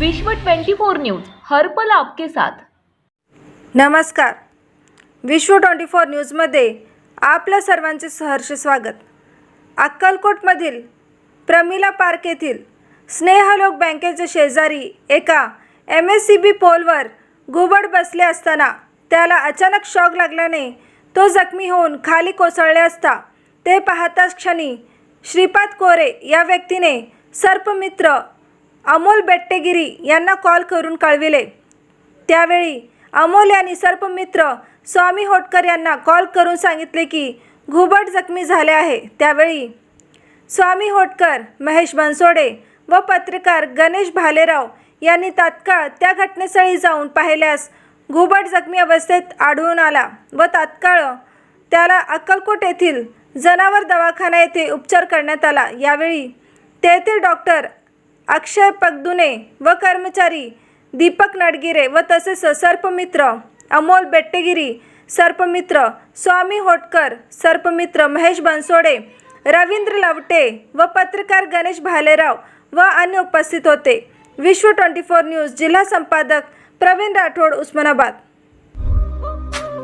विश्व 24 न्यूज हर पल आपके साथ. नमस्कार. विश्व ट्वेंटी फोर न्यूजमध्ये आपल्या सर्वांचे सहर्ष स्वागत. अक्कलकोटमधील प्रमिला पार्क येथील स्नेहलोक बँकेच्या शेजारी एका एम एस सी बी पोलवर घुबड बसले असताना त्याला अचानक शॉक लागल्याने तो जखमी होऊन खाली कोसळले असता ते पाहताच क्षणी श्रीपाद कोरे या व्यक्तीने सर्पमित्र अमोल बेट्टेगिरी यांना कॉल करून कळविले. त्यावेळी अमोल यांनी सर्पमित्र स्वामी होटकर यांना कॉल करून सांगितले की घुबड जखमी झाले आहे. त्यावेळी स्वामी होटकर महेश बनसोडे व पत्रकार गणेश भालेराव यांनी तात्काळ त्या घटनेस्थळी जाऊन पाहिल्यास घुबड जखमी अवस्थेत आढळून आला व तात्काळ त्याला अक्कलकोट येथील जनावर दवाखाना येथे उपचार करण्यात आला. यावेळी तेथील डॉक्टर अक्षय पगदुने व कर्मचारी दीपक नडगिरे व तसेच सर्पमित्र अमोल बेट्टेगिरी सर्पमित्र स्वामी होटकर सर्पमित्र महेश बनसोडे रवींद्र लवटे व पत्रकार गणेश भालेराव व अन्य उपस्थित होते. विश्व ट्वेंटी फोर न्यूज जिल्हा संपादक प्रवीण राठोड उस्मानाबाद.